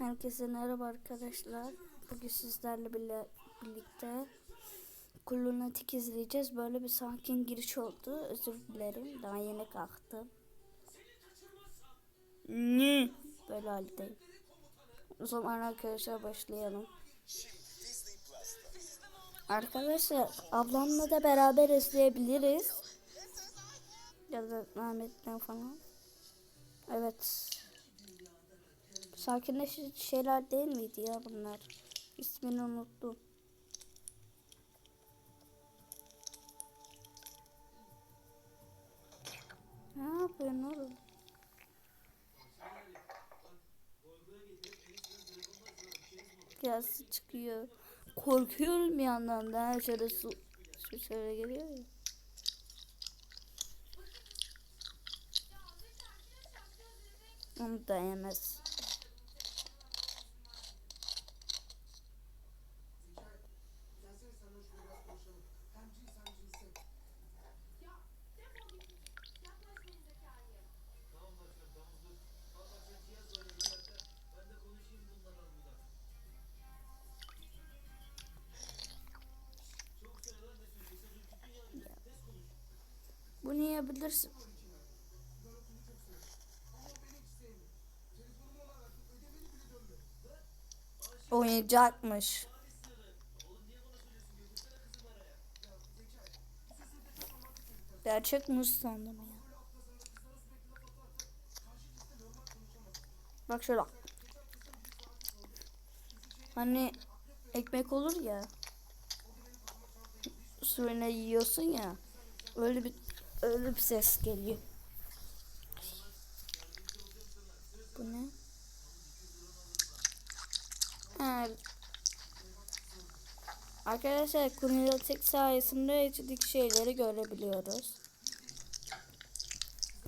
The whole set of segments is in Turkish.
Herkese merhaba arkadaşlar. Bugün sizlerle bile, birlikte Kulunatik izleyeceğiz. Böyle bir sakin giriş oldu. Özür dilerim. Daha yeni kalktım. Ne? Böyle haldeyim. O zaman arkadaşlar başlayalım. Arkadaşlar ablamla da beraber izleyebiliriz. Ya da Ahmet'ten falan. Evet. Sakinleşici şeyler değil miydi ya bunlar? İsmini unuttum. Ne yapıyorsun oğlum? Yazı çıkıyor. Korkuyorum bir yandan da şöyle su, su şöyle geliyor ya. Onu da. Bunu yiyebilirsin. Oyuncakmış. Gerçek muz sandım ya. Bak şöyle. Hani ekmek olur ya. Suyuna yiyorsun ya. Öyle bir bir ses geliyor. Bu ne? Ha. Arkadaşlar kumulatik sayesinde içindeki şeyleri görebiliyoruz.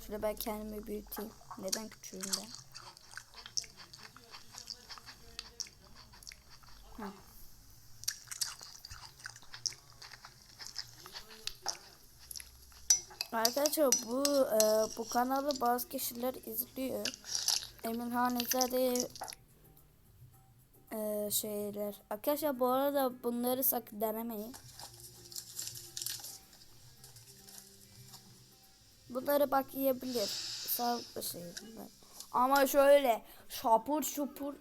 Şöyle ben kendimi büyüteyim. Neden küçüğüm ben? Arkadaşlar bu e, bu kanalı bazı kişiler izliyor. Emirhan İzade e, şeyler. Arkadaşlar bu arada bunları sakın denemeyin. Bunları bak yiyebilir. Sağlıklı şey bunlar. Ama şöyle şapur şupur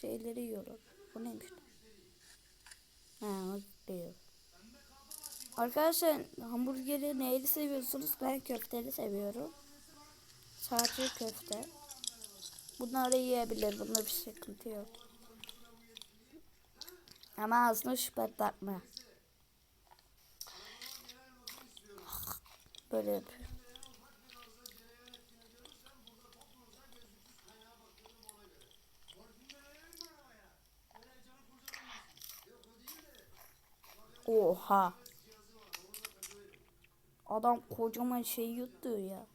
şeyleri yiyorum. Bu neymiş? Ha, değil. Arkadaşlar hamburgeri neyli seviyorsunuz? Ben köfteli seviyorum. Sadece köfte. Bunları yiyebilir. Bunda bir sıkıntı yok. Ama ağzını şıpırdatma. Böyle yapıyor. Oha. Adam kocaman şey yuttu ya.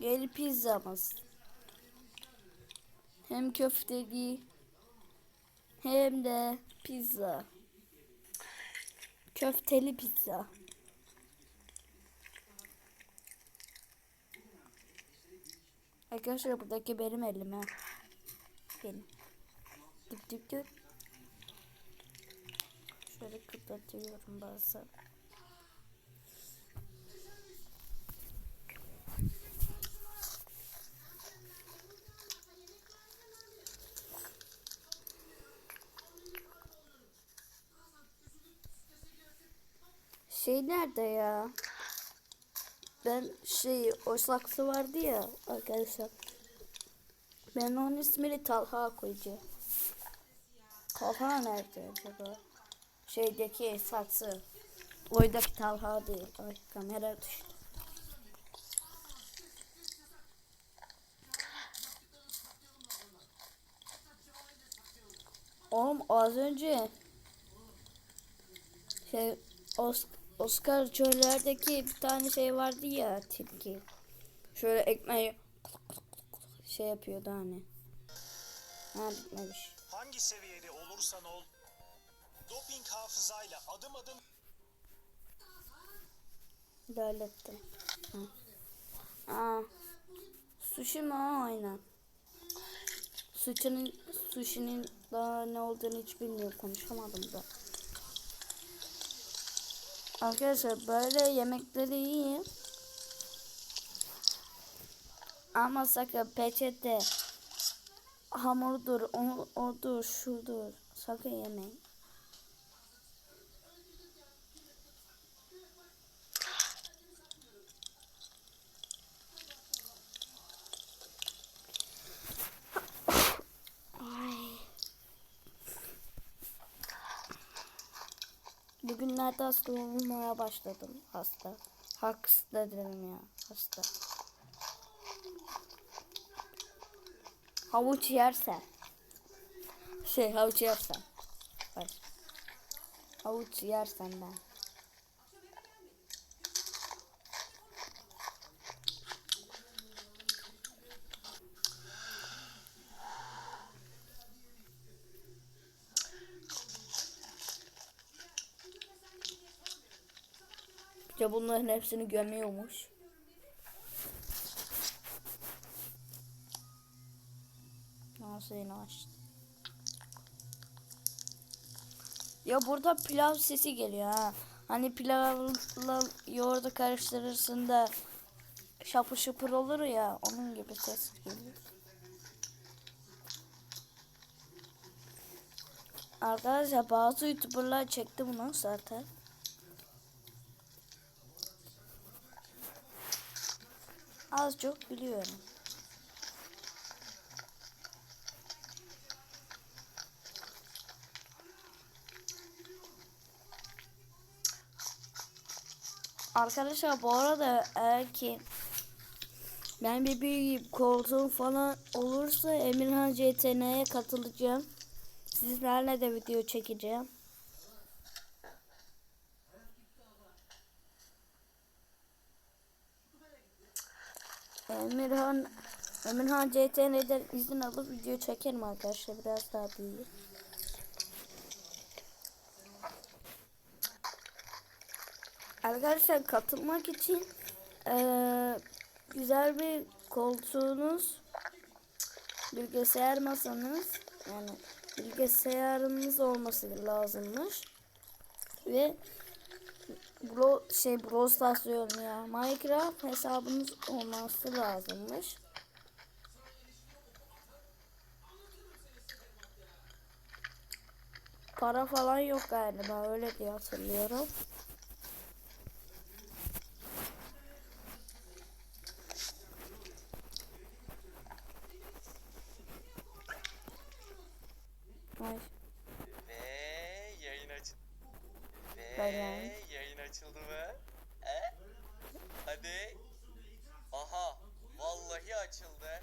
Gel pizzamız. Hem köfteli hem de pizza. Köfteli pizza. Arkadaşlar buradaki benim elim ha. Benim. Dip dip dip. Şöyle kıtlatıyorum bazen. Şey nerede ya? Ben şey o saksı vardı ya arkadaşlar. Ben onun ismini Talha koyacağım. Talha nerede acaba? Şeydeki saksı. Oydaki Talha değil. Ay kamera düştü. Oğlum az önce şey Os Oscar çöllerdeki bir tane şey vardı ya tilki. Şöyle ekmeği şey yapıyordu hani. Ha bitmemiş. Hangi seviyede olursan ol, doping hafıza hızayla adım adım. Hı. Aa. Sushi mi o? Aynen. Sushi'nin sushi'nin daha ne olduğunu hiç bilmiyorum. Konuşamadım da. Arkadaşlar böyle yemekleri yiyin. Ama sakın peçete hamurdur, odur, şudur. Sakın yemeyin. Bugünlerde hasta olmaya başladım. Hasta. Hasta dedim ya. Hasta. Havuç yersen. Şey havuç yersen. Havuç yersen ben. Ya bunların hepsini gömüyormuş. Nasıl yine açtı? Ya burada pilav sesi geliyor ha. Hani pilavla yoğurdu karıştırırsın da şapır şıpır olur ya onun gibi ses geliyor. Arkadaşlar bazı youtuberlar çekti bunu zaten. Az çok biliyorum. Arkadaşlar bu arada eğer ki ben bir büyüyüp koltuğum falan olursa Emirhan CTN'ye katılacağım. Sizlerle de video çekeceğim. Emirhan Emirhan CTN'den izin alıp video çekerim arkadaşlar biraz daha büyüyüp. Arkadaşlar katılmak için eee, güzel bir koltuğunuz, bilgisayar masanız yani bilgisayarınız olması lazımmış ve Bro şey Brawl Stars diyorum ya Minecraft hesabınız olması lazımmış. Para falan yok galiba öyle diye hatırlıyorum. Ay, ve yayın aç ve açıldı mı? E? Hadi. Aha, vallahi açıldı.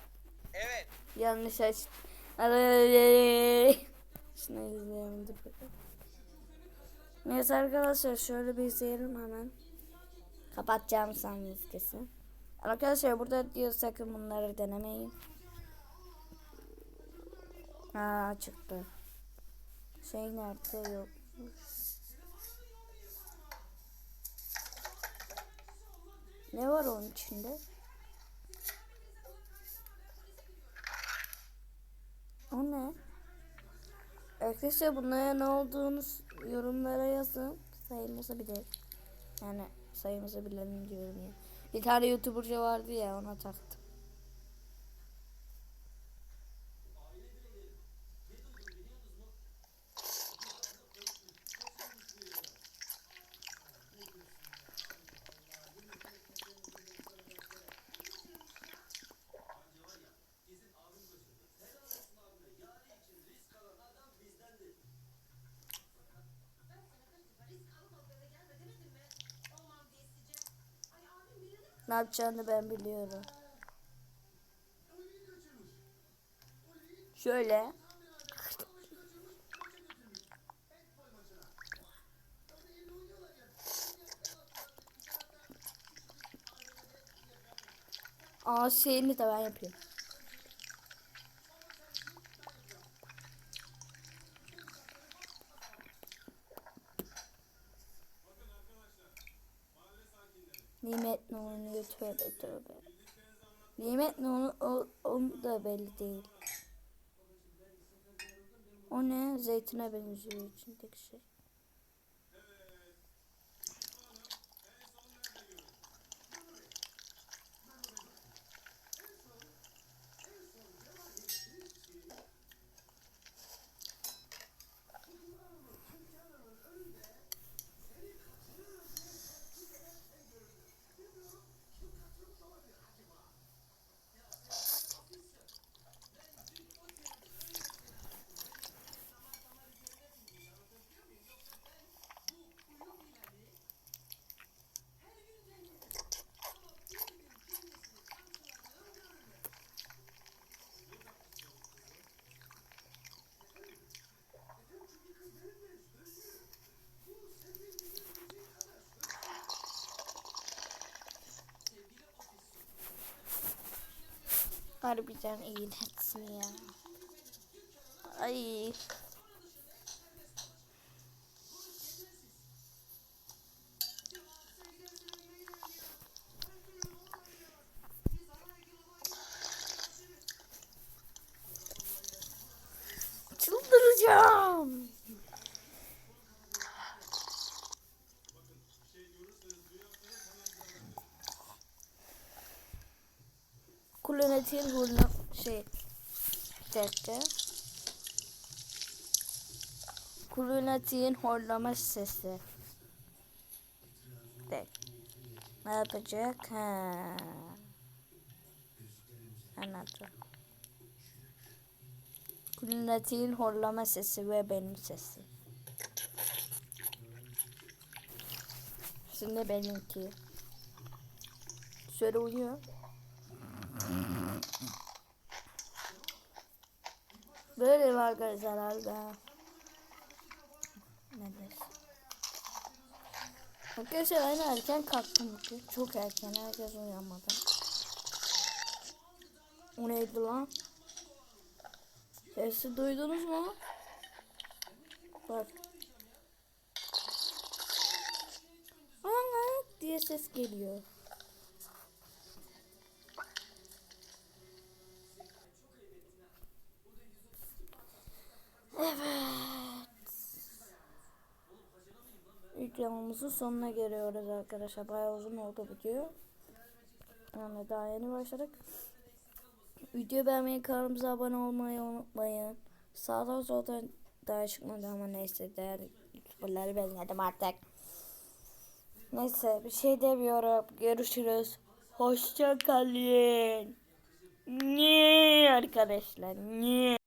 Evet. yanlış aç. Şunu bakalım. Neyse arkadaşlar şöyle bir izleyelim hemen. Kapatacağım sanırız kesin. Arkadaşlar burada diyor sakın bunları denemeyin. Ha çıktı. Şey nerede yok. Ne var onun içinde? O ne? Arkadaşlar bunlara ne olduğunu yorumlara yazın. Sayımıza bilir. Yani sayımıza bilelim diyorum ya. Bir tane youtuberca vardı ya ona taktım. Ne yapacağını ben biliyorum. Şöyle. Aa şeyini de ben yapıyorum. Nimet oluyor tövbe tövbe. Nimet onu, o, onu da belli değil. O ne? Zeytine benziyor içindeki şey. Harbiden iğrençsin ya. Ay. Kulonetil hurna şey dakika. Kulunatiğin horlama sesi. De. Ne yapacak? Ha. Anladım. Kulunatiğin horlama sesi ve benim sesim. Şimdi benimki. Şöyle uyuyor. Böyle var arkadaşlar harika. Nedir? Arkadaşlar aynı erken kalktım. Çok erken herkes uyanmadı. O neydi lan? Sesi duydunuz mu? Bak. Aa, diye ses geliyor. Evet. Videomuzun sonuna geliyoruz arkadaşlar. Bayağı uzun oldu video. Yani daha yeni başladık. Video beğenmeyi, kanalımıza abone olmayı unutmayın. Sağdan soldan daha çıkmadı ama neyse değer youtuberları belirledim artık. Neyse bir şey demiyorum. Görüşürüz. Hoşça kalın. Niye arkadaşlar? Niye?